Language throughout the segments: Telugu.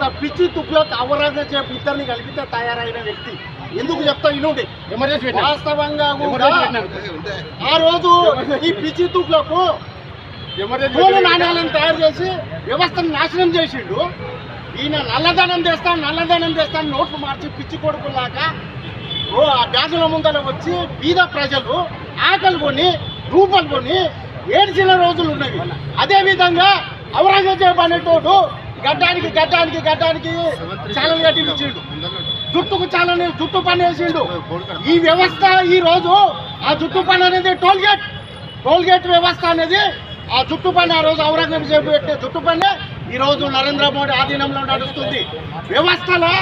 ఇంత పిచ్చి తుప్పులో అవరాజేపు ఇద్దరిని కలిపితే తయారైన వ్యక్తి ఎందుకు చెప్తా ఇనుండి. వాస్తవంగా కూడా. ఆ రోజు ఈ పిచ్చి తుప్పులకు. నాణ్యాలను తయారు చేసి వ్యవస్థను నాశనం చేసిండు ఈయన నల్లధనం చేస్తాను నల్లధనం చేస్తాను నోట్లు మార్చి పిచ్చి కొడుకులాగా బ్యాగుల ముందర వచ్చి బీద ప్రజలు ఆకలి కొని రూపాయలు కొని ఏడ్చిన రోజులు ఉన్నవి అదే విధంగా ఔరంగజేబ్ అనేటోడు గడ్డానికి గడ్డానికి గడ్డానికి చాలని కట్టించిండు జుట్టుకు చాలని జుట్టు పని వేసిండు. ఈ వ్యవస్థ ఈ రోజు ఆ జుట్టు పని అనేది టోల్ గేట్ టోల్ గేట్ వ్యవస్థ అనేది ఆ జుట్టు పని ఆ రోజు ఔరంగజేబు పెట్టే జుట్టు పని ఈ రోజు నరేంద్ర మోడీ ఆధీనంలో నడుస్తుంది. వ్యవస్థలో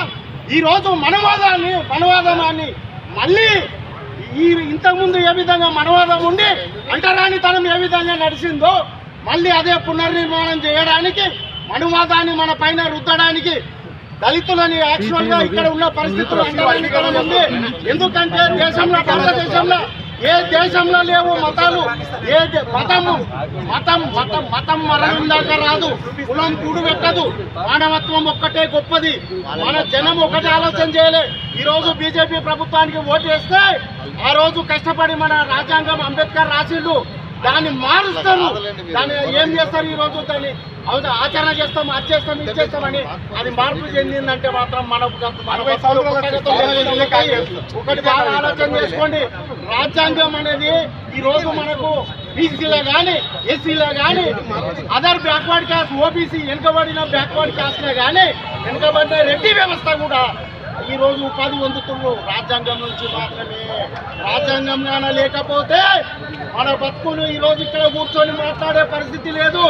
ఈ రోజు మనవాదాన్ని మనవాదమాన్ని మళ్ళీ ఈ ఇంతకుముందు ఏ విధంగా మనవాదం ఉండి అంటరానితనం ఏ విధంగా నడిచిందో మళ్ళీ అదే పునర్నిర్మాణం చేయడానికి మనువాదాన్ని మన పైన రుద్దడానికి దళితులని యాక్చువల్గా ఇక్కడ ఉన్న పరిస్థితులు ఉంది. ఎందుకంటే దేశంలో భారతదేశంలో ఏ దేశంలో లేవు మతాలు ఏ మతము మతం మతం మతం మరణం దాకా రాదు. కులం కూడు పెట్టదు మానవత్వం ఒక్కటే గొప్పది. మన జనం ఒకటే ఆలోచన చేయలే. ఈ రోజు బీజేపీ ప్రభుత్వానికి ఓటు వేస్తే ఆ రోజు కష్టపడి మన రాజ్యాంగం అంబేద్కర్ రాసిండు దాన్ని మారుస్తారు దాన్ని ఏం చేస్తారు ఈ రోజు దాన్ని అవును ఆచరణ చేస్తాం అది చేస్తాం ఇది చేస్తామని అది మార్పు చెందిందంటే మాత్రం మన మన బతుకులు ఒకటితో ఉంటాయి. ఒకటి బాగా ఆలోచన చేసుకోండి. రాజ్యాంగం అనేది ఈ రోజు మనకు బీసీలో కానీ ఎస్సీలో కానీ అదర్ బ్యాక్వర్డ్ క్యాస్ట్ ఓబీసీ వెనుకబడిన బ్యాక్వర్డ్ క్యాస్ట్లో కానీ వెనుకబడిన రెడ్డి వ్యవస్థ కూడా ఈ రోజు ఉపాధి పొందుతున్నారు. రాజ్యాంగం నుంచి మాత్రమే. రాజ్యాంగం గాన లేకపోతే మన బతుకులు ఈ రోజు ఇక్కడ కూర్చొని మాట్లాడే పరిస్థితి లేదు.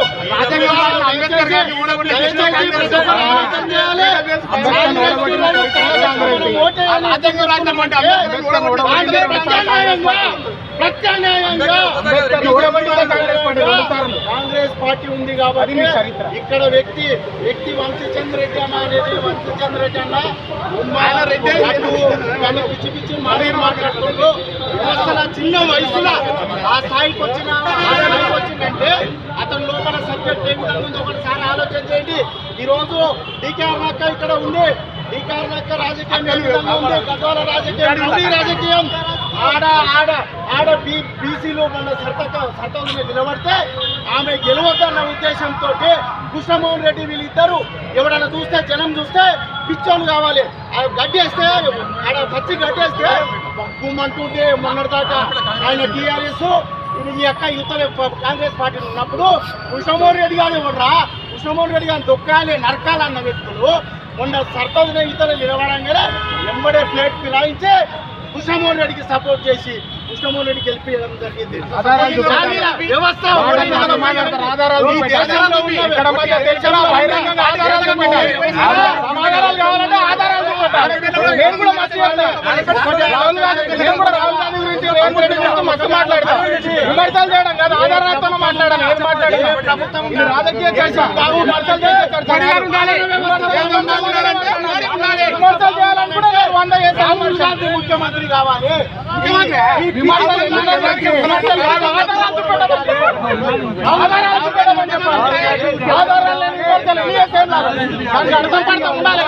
ప్రత్యామ్నాయంగా ప్రత్యామ్నాయంగా కాంగ్రెస్ పార్టీ ఉంది కాబట్టి. ఇక్కడ వ్యక్తి వ్యక్తి వంశీచంద్ర రెడ్డి అన్న అనేది వంశీచంద్ర రెడ్డి అన్న రెడ్డే. కానీ పిచ్చి పిచ్చి మరీ మాట్లాడుతుండ్రు వ్యవస్థల చిన్న వయసులో ఆ స్థాయికి వచ్చిన వచ్చిందంటే అతని లోపల సబ్జెక్ట్ ఏ విధంగా ఉందో ఒకటిసారి ఆలోచన చేయండి ఈ రోజు డికేఆర్ నక్క ఇక్కడ ఉంది డికేఆర్ నక్క రాజకీయం ఏ విధంగా ఉంది గద్వాల రాజకీయం రాజకీయం ఆడ ఆడ ఆడ బీ బీసీలో మన సర్తక సర్తక మీద నిలబడితే ఆమె గెలవద్దన్న ఉద్దేశంతో కృష్ణమోహన్ రెడ్డి వీళ్ళిద్దరు ఎవడన్నా చూస్తే జనం చూస్తే పిచ్చోళ్ళు కావాలి. ఆ గడ్డేస్తే ఆడ పచ్చి గడ్డేస్తే గుమ్మంటుంటే మొన్నటిదాకా ఆయన టీఆర్ఎస్ ఈ యొక్క యుద్ధ కాంగ్రెస్ పార్టీలో ఉన్నప్పుడు కృష్ణమోహన్ రెడ్డి గారు ఇవ్వరా కృష్ణమోహన్ రెడ్డి గారిని దొక్కాలి నరకాలన్న వ్యక్తులు. మొన్న సర్పంచ్ ఇతరులు నిలబడంగానే ఎంబడే ప్లేట్ పిలాయించి కృష్ణమోహన్ రెడ్డికి సపోర్ట్ చేసి కృష్ణమోహన్ రెడ్డికి గెలిపించడం జరిగింది. నేను కూడా మస్తు. రాహుల్ గాంధీ నేను కూడా రాహుల్ గాంధీ గురించి రేవంత్ రెడ్డి గురించి మస్తు మాట్లాడతా. విమర్శలు చేయడం కాదు. ఆధారాలతో మాట్లాడాలి. ఏం మాట్లాడినా ప్రభుత్వం ఇది రాజకీయ చర్చ బాబు విమర్శలు చేసే చర్చ. కాదు. విమర్శలు చేయాలనుకుంటే నేను వంద చేస్తాను. గాంధీ ముఖ్యమంత్రి కావాలి. అర్థం పడతా ఉండాలి.